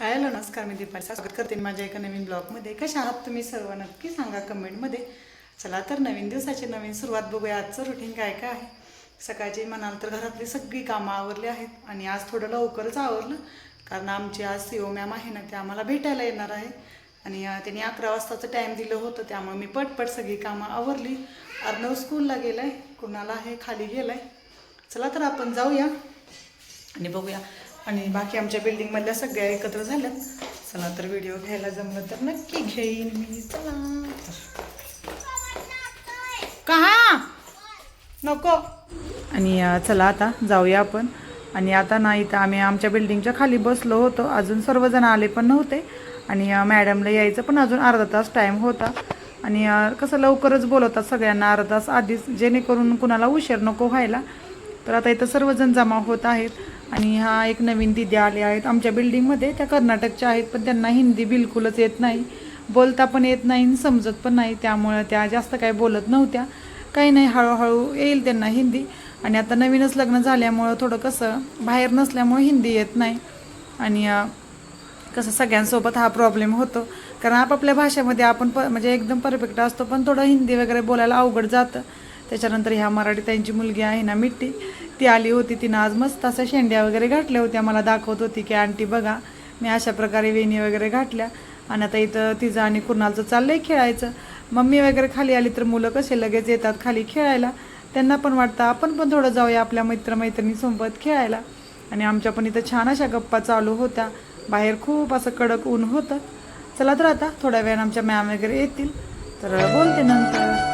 Hello नमस्कार मी दीपा स्वागत करते माझ्या एका नवीन ब्लॉगमध्ये. कशा आहात तुम्ही सर्व? नक्की सांगा कमेंटमध्ये. चला तर नवीन दिवसाची नवीन सुरुवात बघूया. आजचं रुटीन काय काय आहे? सकाळची म्हणाल तर घरातली सगळी कामं आवरली आहेत आणि आज थोडं लवकरच आवरलं. कारण आमची आज सी ओ मॅम आहे ना ते आम्हाला भेटायला येणार आहे. आणि त्यांनी अकरा वाजताचं टाईम दिलं होतं त्यामुळे मी पटपट सगळी कामं आवरली. अर्णव स्कूलला गेलाय कुणाला आहे? खाली गेलं आहे चला तर आपण जाऊया आणि बघूया. आणि बाकी आमच्या बिल्डिंगमधल्या सगळ्या एकत्र झाल्या चला तर व्हिडिओ घ्यायला जमलं तर नक्की घेईन मी. चला. कहा? नको. आणि चला आता जाऊया आपण. आणि आता नाही तर आम्ही आमच्या बिल्डिंगच्या खाली बसलो होतो. अजून सर्वजण आले पण नव्हते. आणि मॅडमला यायचं पण अजून अर्धा तास टाईम होता. आणि कसं लवकरच बोलवतात सगळ्यांना अर्धा तास आधीच जेणेकरून कुणाला उशीर नको व्हायला. तर आता इथं सर्वजण जमा होत आहेत. आणि हा एक नवीन दिदी आले आहेत. आमच्या बिल्डिंगमध्ये त्या कर्नाटकच्या आहेत पण त्यांना हिंदी बिलकुलच येत नाही. बोलता पण येत नाही आणि समजत पण नाही. त्यामुळं त्या जास्त काही बोलत नव्हत्या. काही नाही हळूहळू येईल त्यांना हिंदी. आणि आता नवीनच लग्न झाल्यामुळं थोडं कसं बाहेर नसल्यामुळं हिंदी येत नाही. आणि कसं सगळ्यांसोबत हा प्रॉब्लेम होतो. कारण आपापल्या भाषेमध्ये आपण प म्हणजे एकदम परफेक्ट असतो पण थोडं हिंदी वगैरे बोलायला अवघड जातं. त्याच्यानंतर ह्या मराठी त्यांची मुलगी आहे ना मिट्टी. ती आली होती तिनं आज मस्त असं शेंड्या वगैरे घातल्या होत्या. मला दाखवत होती की आंटी बघा मी अशा प्रकारे वेणी वगैरे घातल्या आणि आता इथं तिचं आणि कुणालचं चाललंय खेळायचं. मम्मी वगैरे खाली आली तर मुलं कसे लगेच येतात खाली खेळायला. त्यांना पण वाटतं आपण पण थोडं जाऊया आपल्या मैत्रमैत्रिणीसोबत खेळायला. आणि आमच्या पण इथं छान अशा गप्पा चालू होत्या. बाहेर खूप असं कडक ऊन होतं. चला तर आता थोड्या वेळानं आमच्या मॅम वगैरे येतील. तर बोलते नंतर.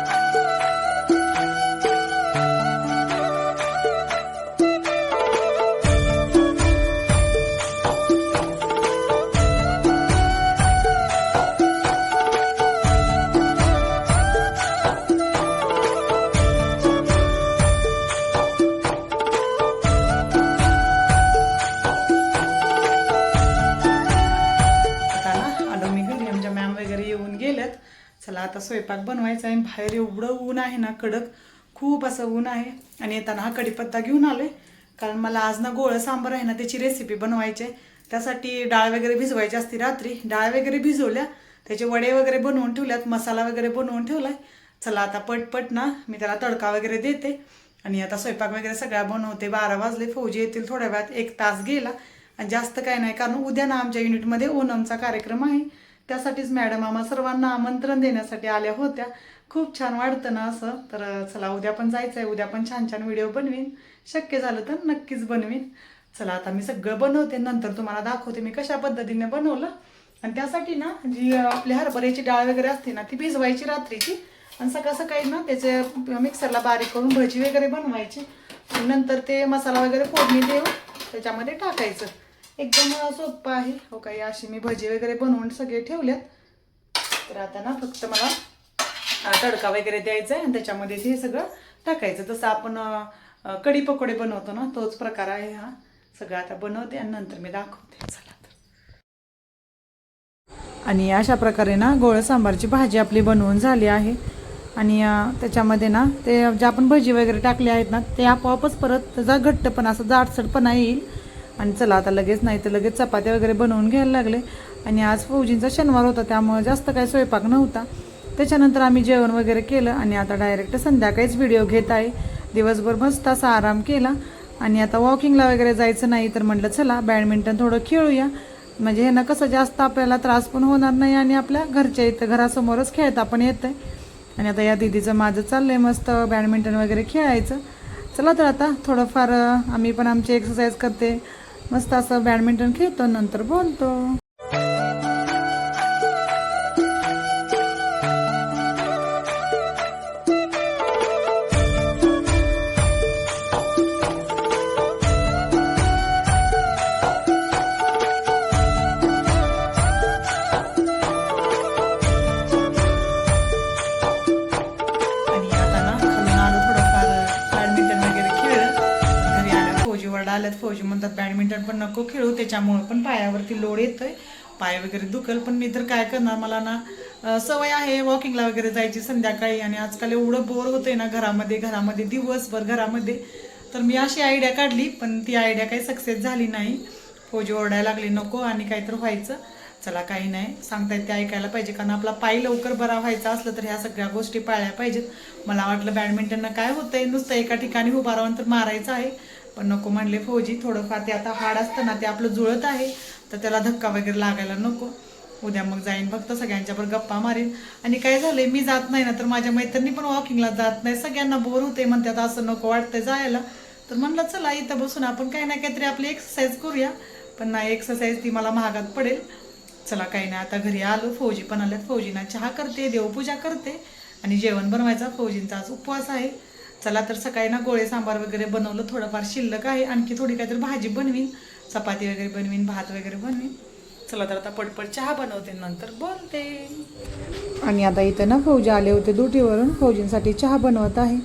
मला आता स्वयंपाक बनवायचा आहे. बाहेर एवढं ऊन आहे ना कडक. खूप असं ऊन आहे. आणि येताना हा कढीपत्ता घेऊन आले कारण मला आज ना गोळं सांबार आहे ना त्याची रेसिपी बनवायची आहे. त्यासाठी डाळ वगैरे भिजवायची असते रात्री. डाळ वगैरे भिजवल्या. त्याचे वडे वगैरे बनवून ठेवल्यात. मसाला वगैरे बनवून ठेवलाय. चला आता पटपट ना मी त्याला तडका वगैरे देते. आणि आता स्वयंपाक वगैरे सगळ्या बनवते. बारा वाजले. फौजी येतील थोड्या वेळात. एक तास गेला. आणि जास्त काय नाही. कारण उद्या ना आमच्या युनिटमध्ये ओणमचा कार्यक्रम आहे. त्यासाठीच मॅडम आम्हा सर्वांना आमंत्रण देण्यासाठी आल्या होत्या. खूप छान वाटतं ना असं. तर चला उद्या पण जायचं आहे उद्या पण छान छान व्हिडिओ बनवीन. शक्य झालं तर नक्कीच बनवीन. चला आता मी सगळं बनवते. नंतर तुम्हाला दाखवते मी कशा पद्धतीने बनवलं. आणि त्यासाठी ना जी आपली हरभऱ्याची डाळ वगैरे असते ना ती भिजवायची रात्रीची. आणि सकाळ सकाळी ना त्याचे मिक्सरला बारीक करून भजी वगैरे बनवायची. नंतर ते मसाला वगैरे फोडणी देऊन त्याच्यामध्ये टाकायचं. एकदम सोपं आहे. हो काही अशी मी भजी वगैरे बनवून सगळे ठेवल्यात. तर आता ना फक्त मला तडका वगैरे द्यायचा आहे आणि त्याच्यामध्ये हे सगळं टाकायचं. जसं आपण कढी पकोडे बनवतो ना तोच प्रकार आहे हा. सगळं आता बनवते आणि नंतर मी दाखवते. चला तर. आणि अशा प्रकारे ना गोळ सांबारची भाजी आपली बनवून झाली आहे. आणि त्याच्यामध्ये ना ते जे आपण भजी वगैरे टाकले आहेत ना ते आपोआपच परत त्याचा घट्टपणा असं जाडसडपणा येईल आणि चला आता लगेच नाही तर लगेच चपात्या वगैरे बनवून घ्यायला लागले. आणि आज फौजींचा शनिवार होता त्यामुळे जास्त काही स्वयंपाक नव्हता. त्याच्यानंतर आम्ही जेवण वगैरे केलं आणि आता डायरेक्ट संध्याकाळीच व्हिडिओ घेत आहे. दिवसभर मस्त असा आराम केला. आणि आता वॉकिंगला वगैरे जायचं नाही तर म्हटलं चला बॅडमिंटन थोडं खेळूया. म्हणजे हे ना कसं जास्त आपल्याला त्रास पण होणार नाही आणि आपल्या घरच्या इथं घरासमोरच खेळता पण येतं आहे आणि आता या दिदीचं माझं चाललं आहे मस्त बॅडमिंटन वगैरे खेळायचं. चला तर आता थोडंफार आम्ही पण आमची एक्सरसाइज करते. मस्त असं बॅडमिंटन खेळतो नंतर बोलतो. बॅडमिंटन पण नको खेळू त्याच्यामुळे पण पायावरती लोड येतोय. पाय वगैरे दुखल पण मी तर काय करणार? मला ना सवय आहे वॉकिंगला वगैरे जायची संध्याकाळी आणि आजकाल एवढं बोर होतंय ना घरामध्ये घरामध्ये दिवसभर घरामध्ये. तर मी अशी आयडिया काढली पण ती आयडिया काही सक्सेस झाली नाही. फौजी ओरडायला लागली नको आणि काहीतरी व्हायचं. चला काही नाही. सांगता येते ऐकायला पाहिजे कारण आपला पाय लवकर बरा व्हायचा असलं तर ह्या सगळ्या गोष्टी पाळल्या पाहिजेत. मला वाटलं बॅडमिंटननं काय होतंय? नुसतं एका ठिकाणी उभा राहून तर मारायचं आहे. पण नको म्हणले फौजी थोडंफार ते आता हाड असतं ना ते आपलं जुळत आहे तर त्याला धक्का वगैरे लागायला नको. उद्या मग जाईन फक्त सगळ्यांच्यावर गप्पा मारेन. आणि काय झालंय मी जात नाही ना तर माझ्या मैत्रिणी पण वॉकिंगला जात नाही. सगळ्यांना बोर होते म्हणतात असं नको वाटतंय जायला. तर म्हणलं चला इथं बसून आपण काही ना काहीतरी आपली एक्सरसाइज करूया. पण नाही एक्सरसाइज ती मला महागात पडेल. चला काही नाही आता घरी आलो. फौजी पण आल्यात. फौजींना चहा करते देवपूजा करते. आणि जेवण बनवायचा. फौजींचा आज उपवास आहे. चला तर सकाळी ना गोळे सांबार वगैरे बनवलं थोडंफार शिल्लक आहे. आणखी थोडी काहीतरी भाजी बनवीन चपाती वगैरे बनवीन भात वगैरे बनवीन. चला तर आता पटपट चहा बनवते नंतर बोलते. आणि आता इथं ना फौजी आले होते दुटीवरून फौजींसाठी चहा बनवत आहे.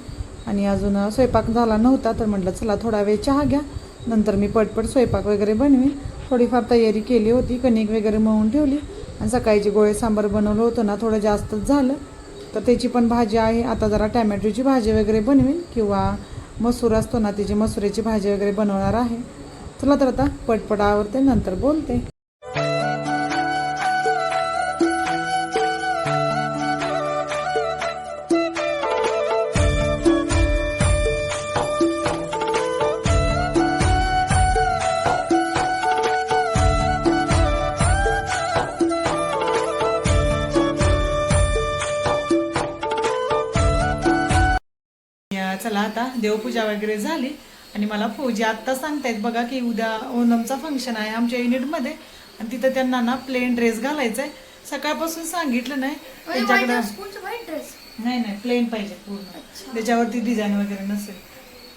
आणि अजून स्वयंपाक झाला नव्हता तर म्हटलं चला थोडा वेळ चहा घ्या. नंतर मी पटपट स्वयंपाक वगैरे बनवीन. थोडीफार तयारी केली होती कणिक वगैरे मळून ठेवली. आणि सकाळी गोळे सांबार बनवलं होतं ना थोडं जास्तच झालं. तर त्याची पण भाजी आहे. आता जरा टॅमॅटोची भाजी वगैरे बनवीन किंवा मसूर असतो ना त्याची मसुऱ्याची भाजी वगैरे बनवणार आहे. चला तर आता पटपटावरते नंतर बोलते. देवपूजा वगैरे झाली आणि मला फौजी आत्ता सांगतायत बघा की उद्या ओणमचा फंक्शन आहे आमच्या युनिटमध्ये. आणि तिथं त्यांना ना प्लेन ड्रेस घालायचा आहे सकाळपासून सांगितलं नाही. त्यांच्याकडं व्हाईट ड्रेस नाही नाही प्लेन पाहिजे पूर्ण. त्याच्यावरती डिझाईन वगैरे नसेल.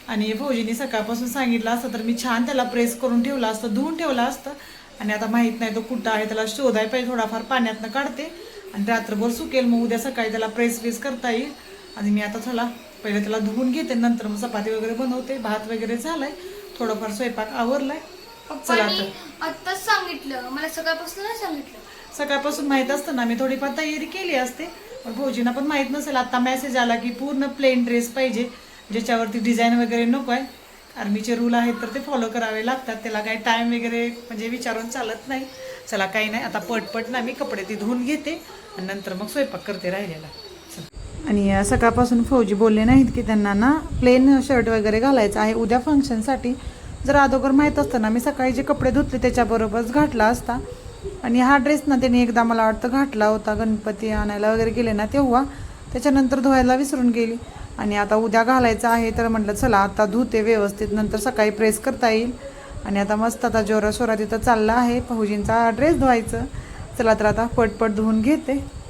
आणि फौजीने सकाळपासून सांगितलं असतं तर मी छान त्याला प्रेस करून ठेवलं असतं धुवून ठेवलं असतं. आणि आता माहीत नाही तो कुठं आहे त्याला शोधाय पाहिजे थोडाफार पाण्यातनं काढते. आणि रात्रभर सुकेल मग उद्या सकाळी त्याला प्रेस वेस करता येईल. आणि मी आता चला पहिले त्याला धुवून घेते नंतर मग चपाती वगैरे बनवते भात वगैरे झालाय थोडंफार स्वयंपाक आवरलाय. चला पप्पानी तर आत्ताच सांगितलं. मला सकाळपासून नाही सांगितलं. सकाळपासून माहीत असतं ना मी थोडीफार तयारी केली असते. पण भाऊजींना पण माहीत नसेल आता मेसेज आला की पूर्ण प्लेन ड्रेस पाहिजे ज्याच्यावरती डिझाईन वगैरे नको आहे. आर्मीचे रूल आहेत तर ते फॉलो करावे लागतात. त्याला काही टाइम वगैरे म्हणजे विचारून चालत नाही. चला काही नाही आता पटपट ना मी कपडे ती धुवून घेते आणि नंतर मग स्वयंपाक करते राहिलेला. आणि सकाळपासून फौजी बोलले नाहीत की त्यांना ना प्लेन शर्ट वगैरे घालायचं आहे. उद्या फंक्शनसाठी जर अगोदर माहीत असतं ना मी सकाळी जे कपडे धुतले त्याच्याबरोबरच घातला असता. आणि हा ड्रेस ना त्यांनी एकदा मला वाटतं घातला होता. गणपती आणायला वगैरे गेले ना तेव्हा. त्याच्यानंतर धुवायला विसरून गेली. आणि आता उद्या घालायचं आहे तर म्हटलं चला आता धुते व्यवस्थित. नंतर सकाळी प्रेस करता येईल. आणि आता मस्त आता जोरा शोरा तिथं चालला आहे. फौजींचा ड्रेस धुवायचं. चला तर आता पटपट धुवून घेते.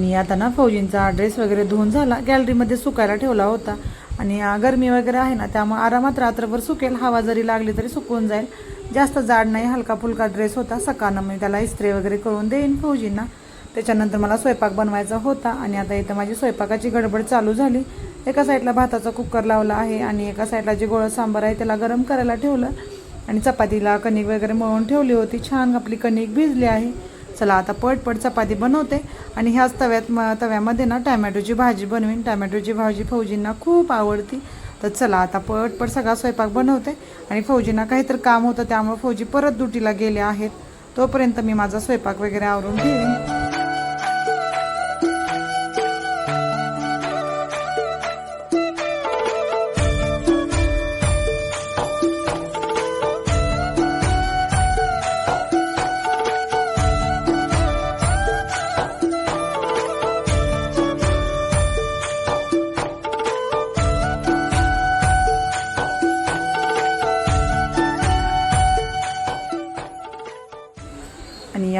आणि आता ना फौजींचा ड्रेस वगैरे धुवून झाला. गॅलरीमध्ये सुकायला ठेवला होता. आणि गरमी वगैरे आहे ना त्यामुळे आरामात रात्रभर सुकेल. हवा जरी लागली तरी सुकून जाईल. जास्त जाड नाही हलका फुलका ड्रेस होता. सकाळनं मी त्याला इस्त्री वगैरे करून देईन फौजींना. त्याच्यानंतर मला स्वयंपाक बनवायचा होता. आणि आता इथं माझी स्वयंपाकाची गडबड चालू झाली. एका साईडला भाताचा कुकर लावला आहे आणि एका साईडला जे गोळं सांबार आहे त्याला गरम करायला ठेवलं. आणि चपातीला कणिक वगैरे मळून ठेवली होती. छान आपली कणिक भिजली आहे. चला आता पटपट चपाती बनवते. आणि ह्याच तव्यात म तव्यामध्ये ना टॅमॅटोची भाजी बनवीन. टॅमॅटोची भाजी फौजींना खूप आवडती. तर चला आता पटपट सगळा स्वयंपाक बनवते. आणि फौजींना काहीतरी काम होतं त्यामुळे फौजी परत ड्युटीला गेले आहेत. तोपर्यंत मी माझा स्वयंपाक वगैरे आवरून घेईन.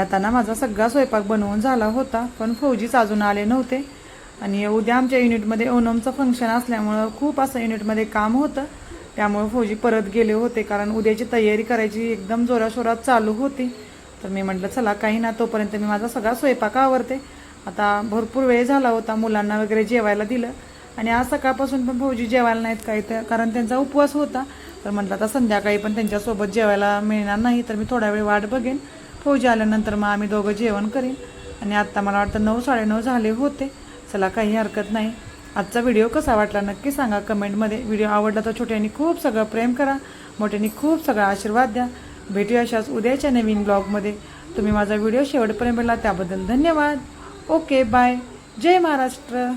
येताना आता ना माझा सगळा स्वयंपाक बनवून झाला होता पण फौजीच अजून आले नव्हते. आणि उद्या आमच्या युनिटमध्ये ओणमचं फंक्शन असल्यामुळं खूप असं युनिटमध्ये काम होतं. त्यामुळं फौजी परत गेले होते कारण उद्याची तयारी करायची एकदम जोराशोरात चालू होती. तर मी म्हटलं चला काही ना तोपर्यंत मी माझा सगळा स्वयंपाक आवरते. आता भरपूर वेळ झाला होता मुलांना वगैरे जेवायला दिलं. आणि आज सकाळपासून पण फौजी जेवायला नाहीत काही तर कारण त्यांचा उपवास होता. तर म्हटलं आता संध्याकाळी पण त्यांच्यासोबत जेवायला मिळणार नाही तर मी थोडा वेळ वाट बघेन. फौजी आल्यानंतर मग आम्ही दोघं जेवण करीन. आणि आत्ता मला वाटतं नऊ साडेनऊ झाले होते. चला काही हरकत नाही. आजचा व्हिडिओ कसा वाटला नक्की सांगा कमेंटमध्ये. व्हिडिओ आवडला तर छोट्यांनी खूप सगळं प्रेम करा. मोठ्यांनी खूप सगळा आशीर्वाद द्या. भेटूया अशाच उद्याच्या नवीन ब्लॉगमध्ये. तुम्ही माझा व्हिडिओ शेवटपर्यंत बघला त्याबद्दल धन्यवाद. Okay bye. जय महाराष्ट्र.